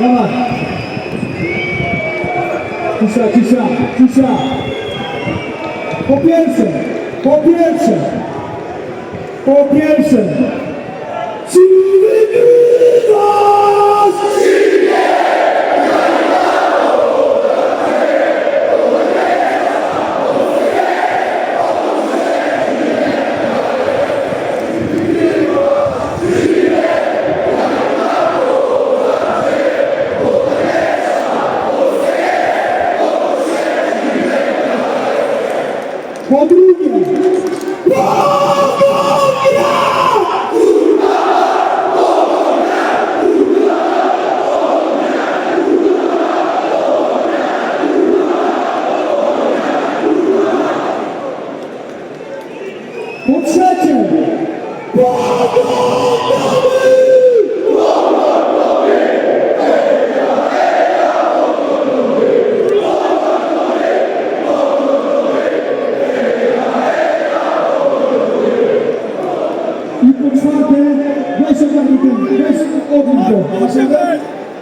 Dawaj. Cisza, cisza, cisza. Po pierwsze, po pierwsze, po pierwsze. Czy Po drugie, po Poczekaj!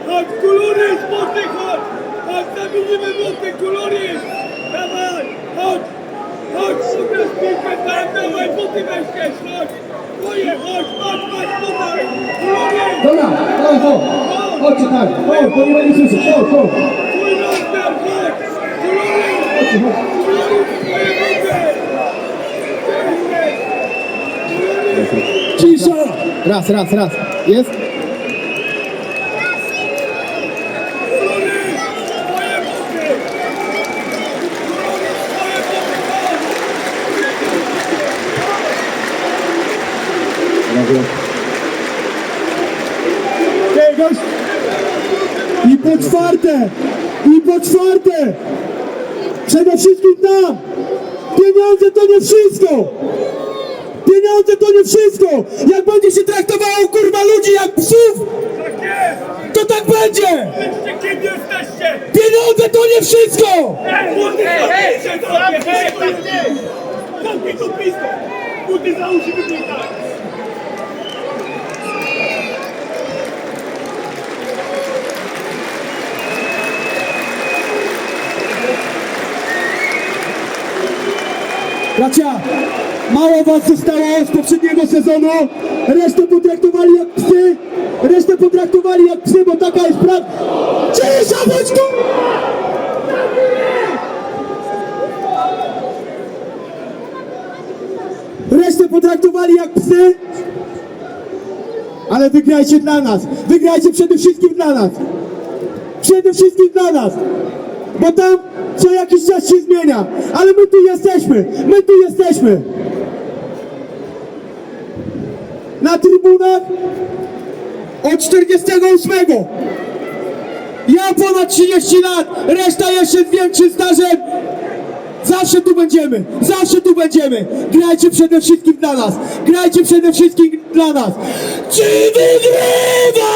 Chodź, kolory, boty, chodź! Chodź, zamienimy boty, kolory! Dawaj, chodź! Chodź, pokaż piłkę tam, dawaj, boty weźmiesz, chodź! Twoje, chodź, chodź, chodź, tutaj! Kolory! Dobra, chodź, chodź, chodźcie tak, chodź, bo nie będzie słyszeć, chodź, chodź. Twój rozmiar, chodź! Kolory! Kolory, twoje! Cisza! Raz, raz, raz. Jest? Kolory, twoje boty! Kolory, twoje boty, chodź! Ej, gość! I po czwarte! I po czwarte! Przede wszystkim nam! Pieniądze to nie wszystko! Pieniądze to nie wszystko! Jak będzie się traktowało kurwa ludzi jak psów, Tak to tak będzie! Pieniądze to nie wszystko! Buty za uszy wypytaj! Bracia, mało was zostało z poprzedniego sezonu. Resztę potraktowali jak psy. Resztę potraktowali jak psy, bo taka jest prawda. Cisza, bądź! Resztę potraktowali jak psy. Ale wygrajcie dla nas. Wygrajcie przede wszystkim dla nas. Przede wszystkim dla nas. Bo tam co jakiś czas się zmienia. Ale my tu jesteśmy. My tu jesteśmy. Na trybunach od 48. Ja ponad 30 lat, reszta jeszcze większym stażem. Zawsze tu będziemy, zawsze tu będziemy. Grajcie przede wszystkim dla nas. Grajcie przede wszystkim dla nas. Czy wygrywa?